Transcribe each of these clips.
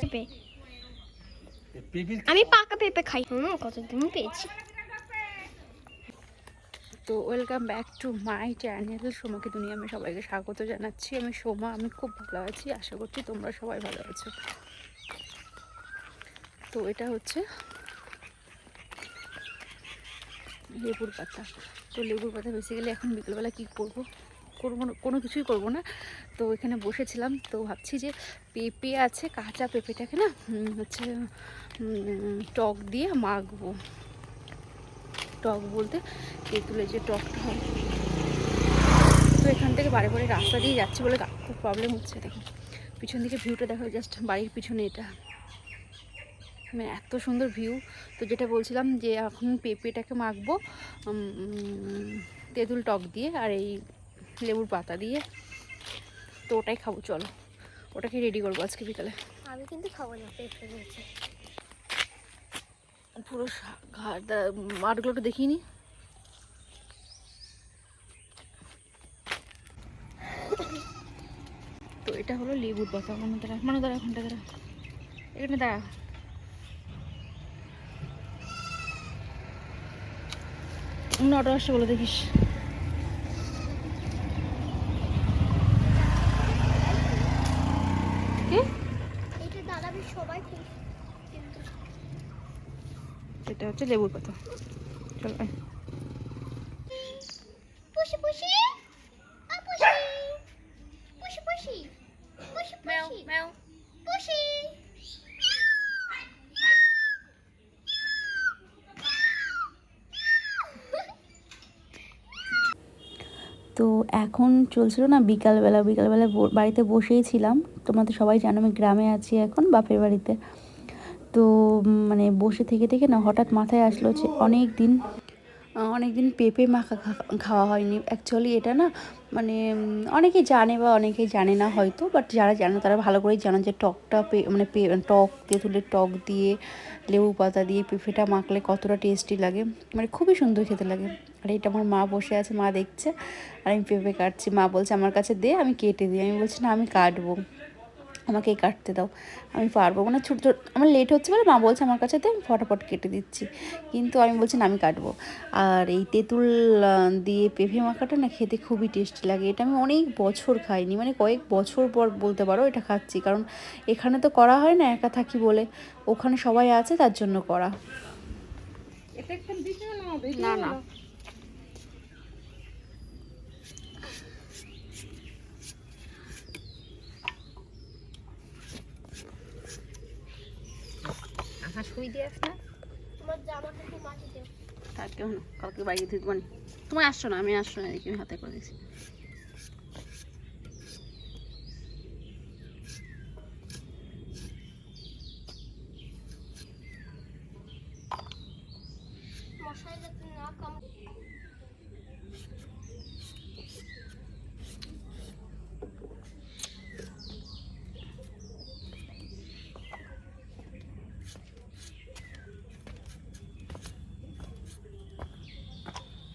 পেঁপে। আমি পাকা পেঁপে খাই। হুম কতদিন পেয়েছি। তো welcome back to my channel সোমাকে দুনিয়া আমি সবাইকে স্বাগত জানাচ্ছি। আমি সোমা আমি খুব ভালো আছি আশা করছি তোমরা সবাই ভালো আছো। তো এটা হচ্ছে লেবুর পাতা। তো লেবুর পাতা বেসিক্যালি এখন বিকেলবেলা কী করব? করব না কোনো কিছুই করব না। তো এখানে বসেছিলাম, তো ভাবছি যে পেঁপে আছে, কাঁচা পেঁপেটাকে না হচ্ছে টক দিয়ে মাখবো। টক বলতে তেঁতুলের যে টকটা হয়। তো এখান থেকে বারে বারে রাস্তা দিয়ে যাচ্ছি বলে খুব প্রবলেম হচ্ছে, দেখো। পিছন দিকে ভিউটা দেখো জাস্ট বাড়ির পিছনে এটা। মানে এত সুন্দর ভিউ তো যেটা বলছিলাম যে এখন পেঁপেটাকে মাখবো তেঁতুল টক দিয়ে আর এই লেবুর পাতা দিয়ে। তো ওটাই খাব চলো। ওটাকে রেডি করব আজকে বিকালে। আমি কিন্তু খাব না পেঁপে রয়েছে পুরো দা- মাঠগুলোকে দেখিনি তো এটা হলো লেবুর পাতা। মানে দাঁড়া মানে দাঁড়া ওখানটা দাঁড়া। এখানে দাঁড়া। নটা আসছে বলে দেখিস কি এটা দাঁড়াবি সবাই খুব কিন্তু এটা হচ্ছে লেবুর পাতা। চলো তো এখন চলছিল না বিকালবেলা বিকালবেলা বাড়িতে বসেই ছিলাম। তোমরা তো সবাই জানো আমি গ্রামে আছি এখন বাপের বাড়িতে। তো মানে বসে থেকে থেকে না হঠাৎ মাথায় আসলো যে অনেক দিন অনেক দিন পেঁপে মাখা খাওয়া হয়নি। অ্যাকচুয়ালি এটা না মানে উম, অনেকেই জানে বা অনেকেই জানে না হয়তো বাট যারা জানে তারা ভালো করেই জানে যে টকটা মানে টক তেঁতুলের টক দিয়ে লেবু পাতা দিয়ে পেঁপেটা মাখলে কতটা টেস্টি লাগে। মানে খুবই সুন্দর খেতে লাগে। আর এটা আমার মা বসে আছে মা দেখছে আর আমি পেঁপে কাটছি। মা বলছে আমার কাছে দে আমি কেটে দিই। আমি বলছি না আমি কাটবো। আমাকে কাটতে দাও। আমি পারব মানে ছোটো ছোটো আমার লেট হচ্ছে বলে মা বলছে আমার কাছে আমি ফটাফট কেটে দিচ্ছি। কিন্তু আমি বলছি না আমি কাটবো। আর এই তেঁতুল দিয়ে পেঁপে মাখাটা না খেতে খুবই টেস্টি লাগে। এটা আমি অনেক বছর খাইনি মানে কয়েক বছর পর বলতে পারো এটা খাচ্ছি। কারণ এখানে তো করা হয় না একা থাকি বলে। ওখানে সবাই আছে তার জন্য করা। না না শুই দিয়ে না তোমার থাক কেউ না কালকে বাইরে থেকে মানে তুমি আসছো না আমি আসছো না এদিকে হাতে করে দিয়েছি মশাই যাতে না কামড়ে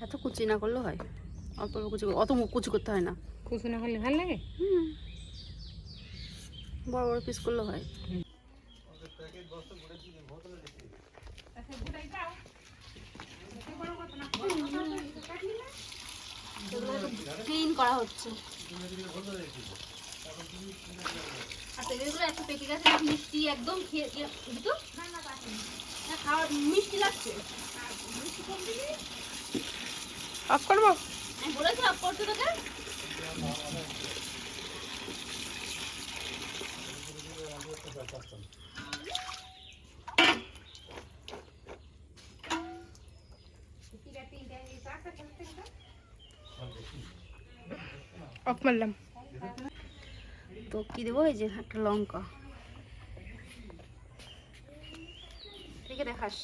এত কুচি না করলেও হয়। অল্প অল্প কুচি অত কুচি করতে হয় না। কুচু না করলে ভালো লাগে? হুম। বড় বড় পিস করলেও হয়। ক্লিন করা হচ্ছে। আর এত পেকে গেছে মিষ্টি একদম খেয়ে ইয়ে- খাওয়া মিষ্টি লাগছে। অফ করব? বলেছি অফ করতে তোকে? অফ মারলাম। তো কি দেবো এই যে একটা লঙ্কা। ঠিক আছে দেখাস।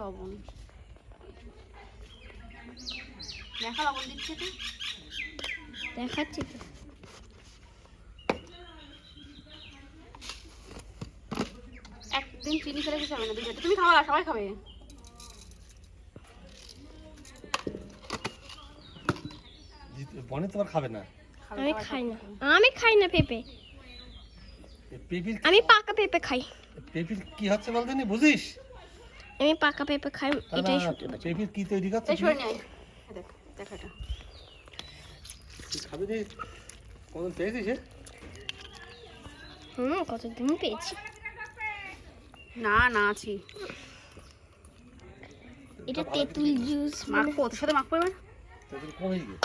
লবণ। দেখা লবণ দিচ্ছে তুই দেখাচ্ছি তো। একদিন চিনি ফেলে হবে না তুমি খাবা সবাই খাবে। বনে তো আর খাবে না। আমি খাই না। আমি খাই না পেঁপে। আমি পাকা পেঁপে খাই। পেঁপির কি হচ্ছে বলতে বুঝিস? আমি পাকা পেঁপে খাই এটাই সত্যি। পেঁপির কি তৈরি করছে? সরে নিয়ে দেখ দেখ এটা। তুই খাবি রে কোনদিন পেয়েছিস এ? হুম কতদিন পেয়েছি। না না আছি। এটা তেঁতুল জুস মাখবো তোর সাথে মাখবো এবার? কমে গিয়ে।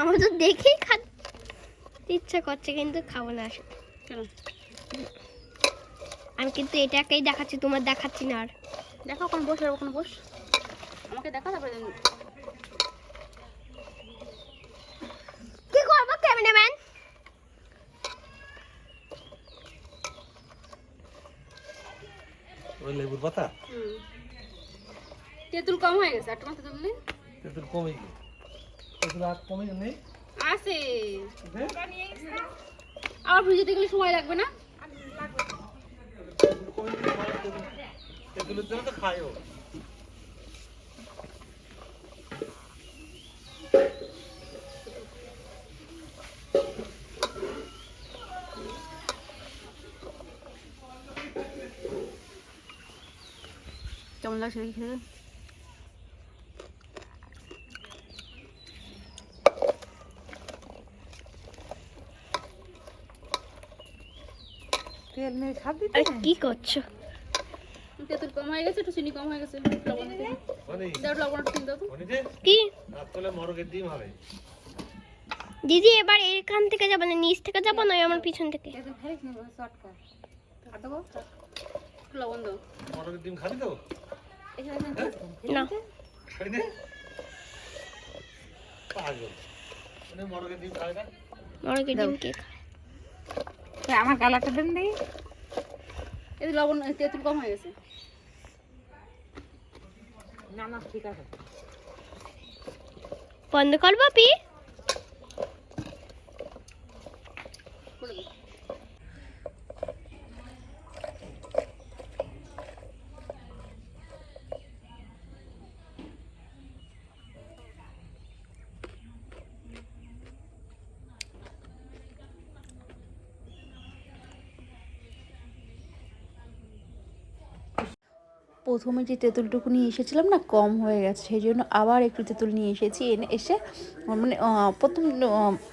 আমার তো দেখেই খা ইচ্ছা করছে কিন্তু খাব না আসলে। কেন? আমি কিন্তু এটাকেই দেখাচ্ছি তোমার দেখাচ্ছি না আর। দেখো ওখানে বস আর ওখানে বস। আমাকে দেখা তারপরে কি করব ক্যামেরাম্যান ওই লেবুর পাতা? তেঁতুল কম হয়ে গেছে একটা মাত্র তেঁতুল নেই? তোদের কমে গিয়ে তোদের আর কমে নেই। আছে। দে। আবার ফ্রিজে গেলে সময় লাগবে না? তেঁতুলের জন্য তো খায়ও কেমন লাগছে দেখি তেল নেই খাদ দিতে আর কি করছ? তেঁতুল কম হয়ে গেছে একটু চিনি কম হয়ে গেছে। লবণ দাও লবণ একটু দাও কি? মরগের ডিম হবে। দিদি এবার এখান থেকে যাব না নিচ থেকে যাব না আমার পিছন থেকে? লবণ দাও। মরগের ডিম খাবি তো? এখানে না। পাগল। মানে মরগের ডিম খাবে না? মরকে ডিম কে খায় আমার গালাটা দেন দেখি। এই লবণ তেঁতুল কম হয়ে গেছে। না না ঠিক আছে। বন্ধ কর বাপি প্রথমে যে তেঁতুলটুকু নিয়ে এসেছিলাম না, কম হয়ে গেছে। সেই জন্য আবার একটু তেঁতুল নিয়ে এসেছি, এনে এসে মানে প্রথম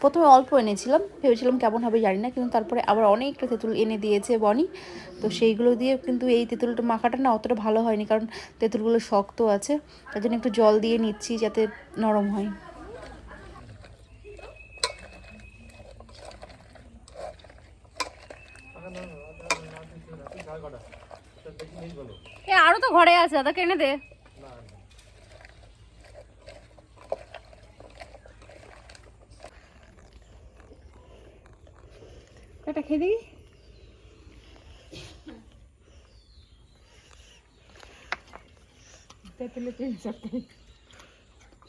প্রথমে অল্প এনেছিলাম। ভেবেছিলাম কেমন হবে জানি না, কিন্তু তারপরে আবার অনেকটা তেঁতুল এনে দিয়েছে বনি। তো সেইগুলো দিয়ে কিন্তু এই তেঁতুলটা মাখাটা না অতটা ভালো হয়নি, কারণ তেঁতুলগুলো শক্ত আছে। তার জন্য একটু জল দিয়ে নিচ্ছি যাতে নরম হয়। আরও তো ঘরে আছে দাদা কেনে দে। এটা খেয়ে দিই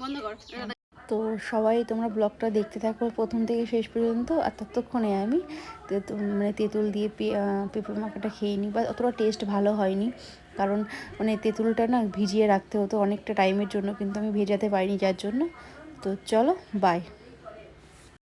বন্ধ কর তো সবাই তোমরা ব্লগটা দেখতে থাকো প্রথম থেকে শেষ পর্যন্ত, আর ততক্ষণে আমি মানে তেঁতুল দিয়ে পেঁপে মাখাটা খেয়ে নিই, বা অতটা টেস্ট ভালো হয়নি। কারণ মানে তেঁতুলটা না ভিজিয়ে রাখতে হতো অনেকটা টাইমের জন্য, কিন্তু আমি ভেজাতে পারিনি যার জন্য। তো চলো বাই